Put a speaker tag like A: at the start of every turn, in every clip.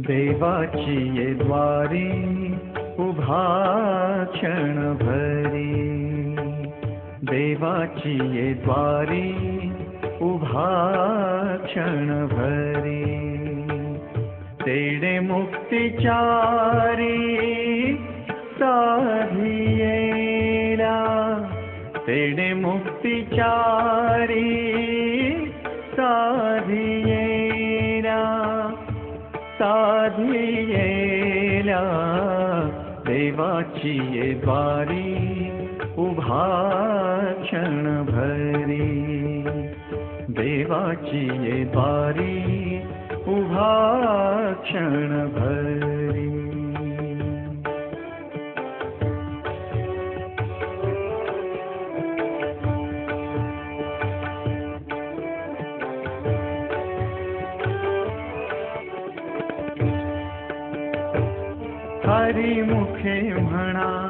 A: देवाची ये द्वारी उभा क्षण भरी। देवाची ये द्वारी उभा क्षण भरी। तेडे मुक्तिचारी साधियेला तेडे मुक्तिचारी साधियेला साधियेला देवाची ये द्वारी उभा क्षण भरी। देवाची ये द्वारी उभा क्षण भरी। हरी मुखे म्हणा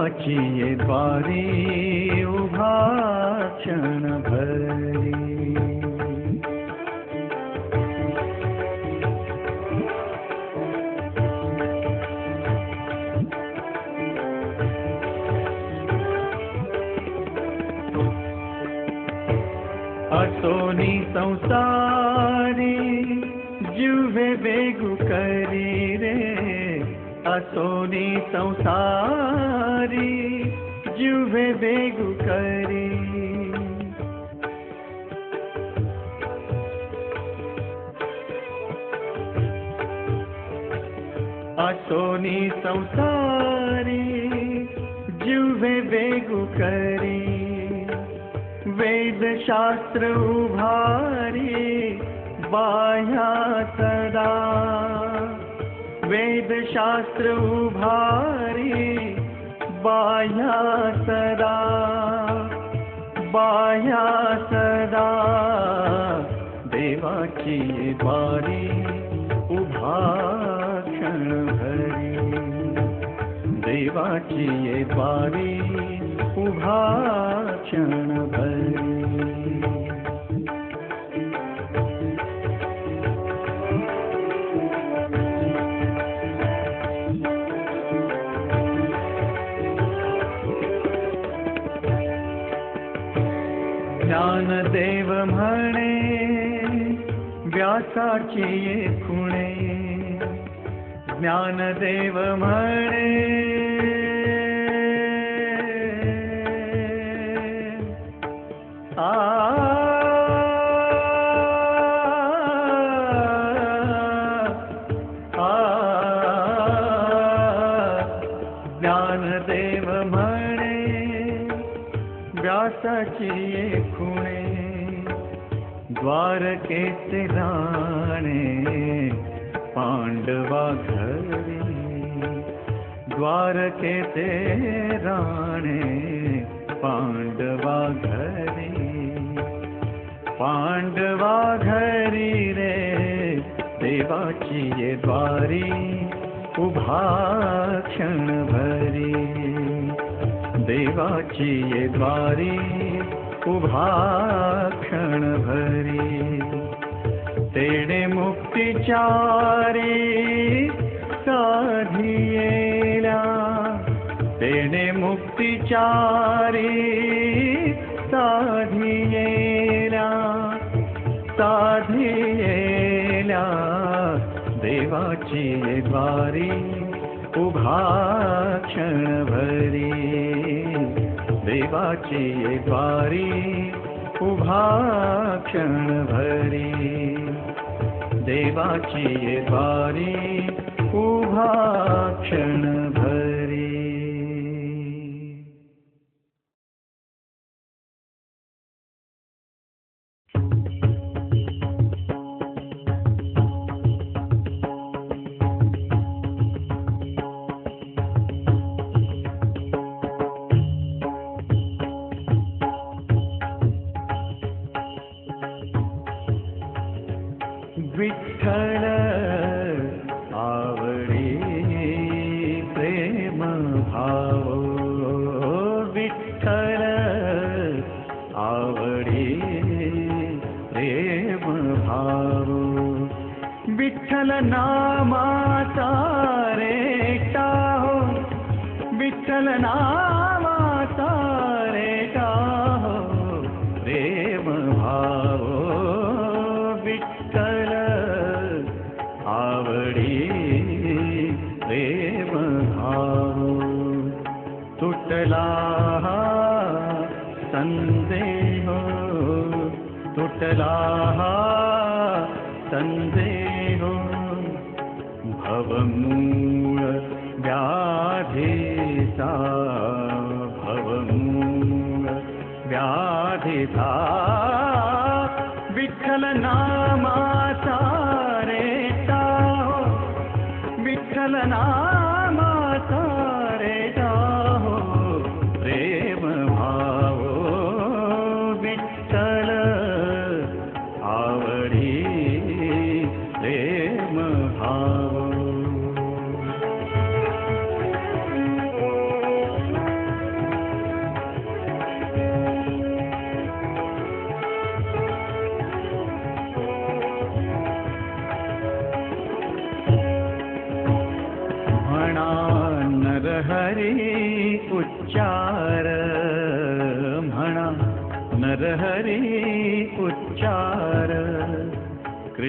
A: ये द्वारी उभा भरी असोनी संसारी जुवे वेगु करी रे। असोनी संसारी जुवे वेगु करी। असोनी संसारी जुवे वेगु करी। वेदशास्त्र उभारी बाह्या सदा। वेदशास्त्र उभारी बाह्या सदा बाया सदा। देवा की बारी क्षण भरी। देवा की बारी क्षण भरी। ज्ञानदेव म्हणे व्यासाची ये खुणे ज्ञानदेव म्हणे आ. व्यासाची खुणे. द्वारकेचे राणे पांडवा घरी। द्वारकेचे राणे पांडवा घरी। पांडवा घरी रे, देवाची ये द्वारी, उभा क्षण भरी। देवाची ये द्वारी क्षण भरी। तेणे मुक्तिचारी साधियेला तेणे मुक्तिचारी साधियेला साधियेला देवाची द्वारी उभा क्षण भरी। देवाची द्वारी उभा क्षण भरी। देवाची द्वारी उभा क्षण विठ्ठल आवडी प्रेम भाव तुटला संदेह तुटला संदेह। भवमूळ व्याधीचा भवमूळ व्याधीचा ವಿಠಲ ನಾಮ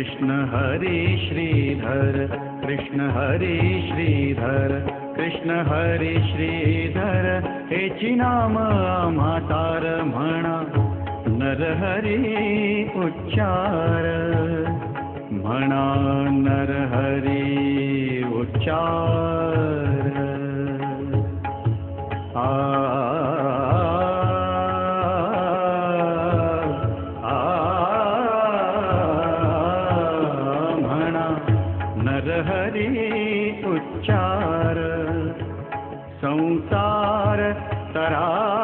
A: कृष्ण हरी श्रीधर कृष्ण हरी श्रीधर कृष्ण हरी श्रीधर हेची नाम म्हातार म्हणा नरहरी उच्चार। म्हणा नरहरी उच्चार। आ आ उच्चार संसार तरावया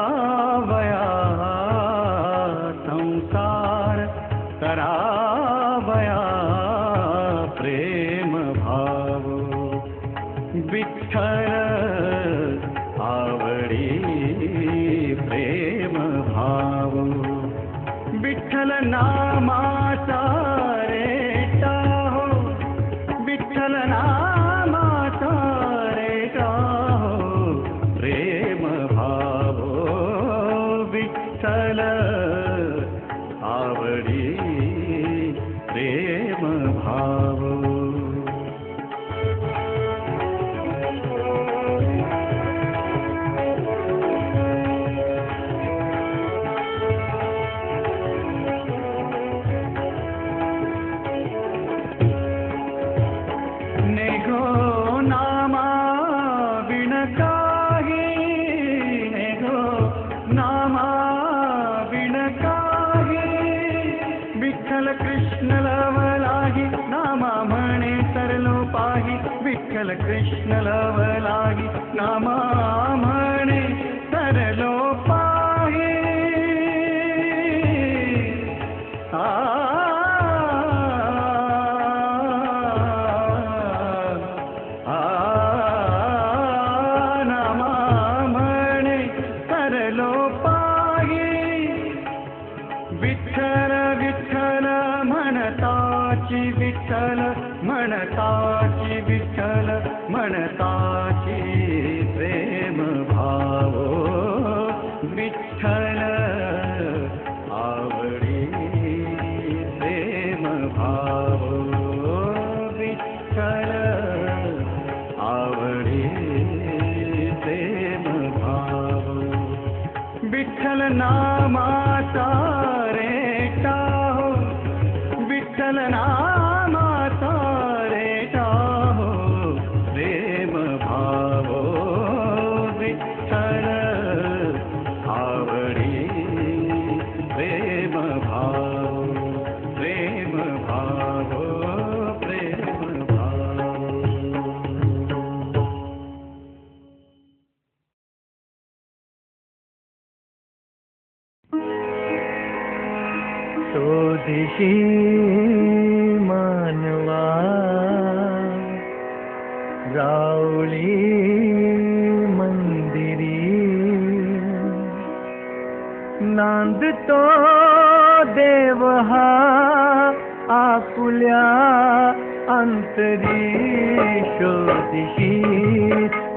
A: अंतरी शोधिशी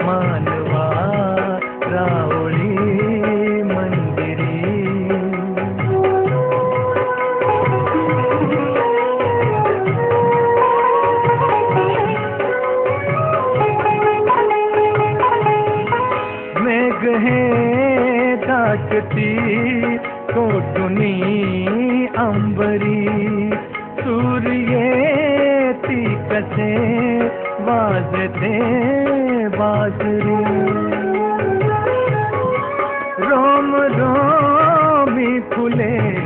A: मानवा रावळी मंदिरी। मेघ है ताकती कोटुनी भूले